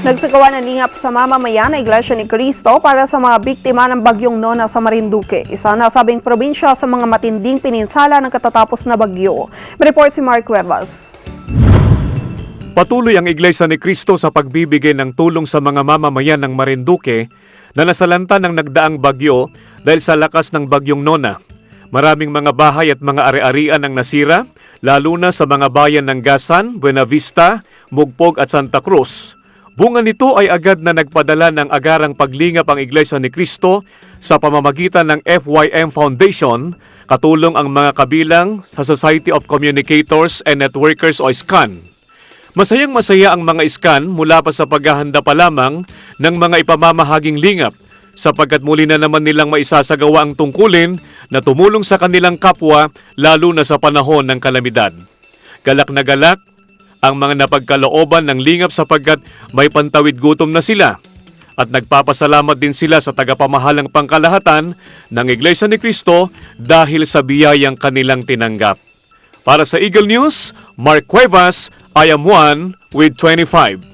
Nagsagawa ng lingap sa mamamayan na Iglesia ni Cristo para sa mga biktima ng bagyong Nona sa Marinduque. Isa na sabing probinsya sa mga matinding pininsala ng katatapos na bagyo. May report si Mark Cuevas. Patuloy ang Iglesia ni Cristo sa pagbibigay ng tulong sa mga mamamayan ng Marinduque na nasalanta ng nagdaang bagyo dahil sa lakas ng bagyong Nona. Maraming mga bahay at mga ari-arian ang nasira, lalo na sa mga bayan ng Gasan, Buenavista, Mugpog at Santa Cruz. Bunga nito ay agad na nagpadala ng agarang paglingap ang Iglesia ni Cristo sa pamamagitan ng FYM Foundation, katulong ang mga kabilang sa Society of Communicators and Networkers o SCAN. Masayang masaya ang mga iskan mula pa sa paghahanda pa lamang ng mga ipamamahaging lingap sapagkat muli na naman nilang maisasagawa ang tungkulin na tumulong sa kanilang kapwa lalo na sa panahon ng kalamidad. Galak na galak ang mga napagkalooban ng lingap sapagkat may pantawid gutom na sila at nagpapasalamat din sila sa tagapamahalang pangkalahatan ng Iglesia ni Cristo dahil sa biyayang kanilang tinanggap. Para sa Eagle News, Mark Cuevas, I am one with 25.